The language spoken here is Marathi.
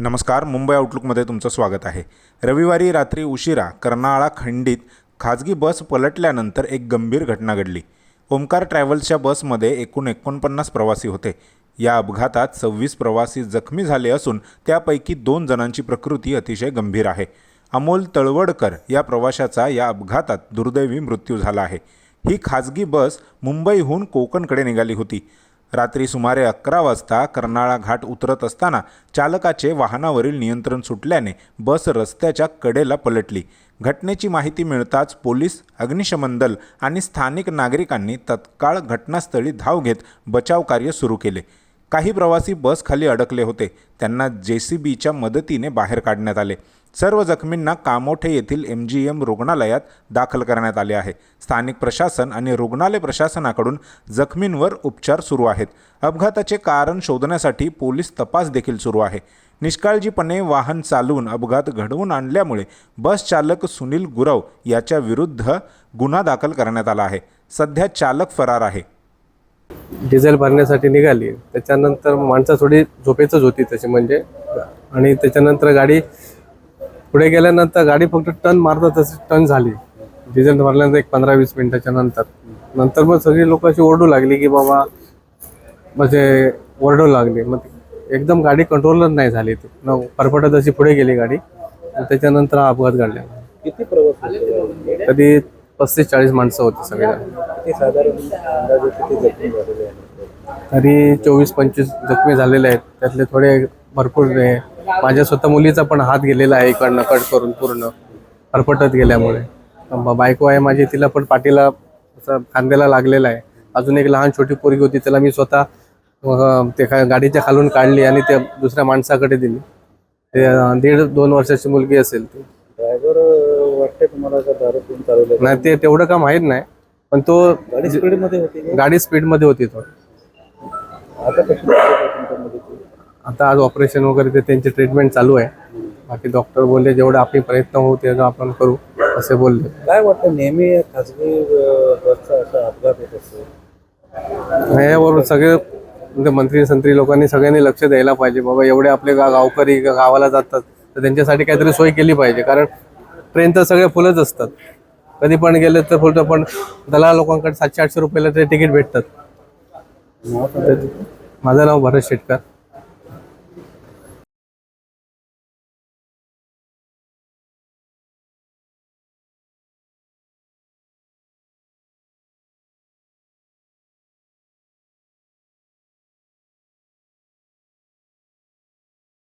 नमस्कार मुंबई आउटलुकमध्ये तुमचं स्वागत आहे. रविवारी रात्री उशिरा कर्नाळा खंडीत खाजगी बस पलटल्यानंतर एक गंभीर घटना घडली. ओमकार ट्रॅव्हल्सच्या बसमध्ये एकूण एकोणपन्नास प्रवासी होते. या अपघातात सव्वीस प्रवासी जखमी झाले असून त्यापैकी दोन जणांची प्रकृती अतिशय गंभीर आहे. अमोल तळवडकर या प्रवाशाचा या अपघातात दुर्दैवी मृत्यू झाला आहे. ही खाजगी बस मुंबईहून कोकणकडे निघाली होती. रात्री सुमारे अकरा वाजता कर्नाळा घाट उतरत असताना चालकाचे वाहनावरील नियंत्रण सुटल्याने बस रस्त्याच्या कडेला पलटली. घटनेची माहिती मिळताच पोलीस अग्निशमन दल आणि स्थानिक नागरिकांनी तत्काळ घटनास्थळी धाव घेत बचाव कार्य सुरू केले. काही प्रवासी बस खाली अडकले होते. त्यांना जे सी बीच्या मदतीने बाहेर काढण्यात आले. सर्व जखमींना कामोठे येथील एम जी एम रुग्णालयात दाखल करण्यात आले आहे. स्थानिक प्रशासन आणि रुग्णालय प्रशासनाकडून जखमींवर उपचार सुरू आहेत. अपघाताचे कारण शोधण्यासाठी पोलीस तपास देखील सुरू आहे. निष्काळजीपणे वाहन चालवून अपघात घडवून आणल्यामुळे बस चालक सुनील गुरव याच्या विरुद्ध गुन्हा दाखल करण्यात आला आहे. सध्या चालक फरार आहे. डिझेल भरण्यासाठी निघाली. त्याच्यानंतर माणसं थोडी झोपेतच होती त्याची म्हणजे. आणि त्याच्यानंतर गाडी पुढे गेल्यानंतर गाडी फक्त टर्न मारतात तशी टर्न झाली. डिझेल भरल्यानंतर एक पंधरा वीस मिनिटाच्या नंतर. नंतर मग सगळी लोक अशी ओरडू लागली की बाबा म्हणजे ओरडू लागली. मग एकदम गाडी कंट्रोलच नाही झाली ती. न परपटत अशी पुढे गेली गाडी. त्याच्यानंतर हा अपघात घडला. किती प्रवास? कधी पस्तीस चाळीस माणसं होती सगळे किती साधारण अंदाजे किती जखमी झालेले आहेत? तरी चोवीस पंचवीस जखमी झालेले आहेत. त्यातले थोडे भरपूर माझ्या स्वतः मुलीचा पण हात गेलेला आहे इकडनं कट करून पूर्ण फरफटत गेल्यामुळे. ब- बायको आहे माझी तिला पण पाठीला असं खांद्याला लागलेला आहे. अजून एक लहान छोटी पोरगी होती त्याला मी स्वतः अं, ते खा- गाडीच्या खालून काढली आणि त्या दुसऱ्या माणसाकडे दिली. ते अं, दीड दोन वर्षाची मुलगी असेल ती. ड्रायव्हर वाटते तुम्हाला दारू पिऊन चालवलं नाही ते तेवढं का माहीत नाही पण तो गाडी स्पीडमध्ये होती का? गाडी स्पीडमध्ये होती तो. आता कशी? आता आज ऑपरेशन वगैरे ते त्यांची ट्रीटमेंट चालू आहे. बाकी डॉक्टर बोलले जेवढे आपले प्रयत्न होऊ तेवढं आपण करू असे बोलले. काय वाटतं नेहमी खाजगी अं, बसचा असा अपघात होत असतो? यावरून सगळे म्हणजे मंत्री संत्री लोकांनी सगळ्यांनी लक्ष द्यायला पाहिजे बाबा एवढे आपले गा गावकरी गा- गावाला जातात. तर त्यांच्यासाठी काहीतरी सोय केली पाहिजे. कारण ट्रेन तर सगळे फुलच असतात. कधी पण गेले तर फुलतं पण दलाल लोकांकडे सातशे आठशे रुपयाला ते तिकीट भेटतात. माझं नाव भरत शेटकर.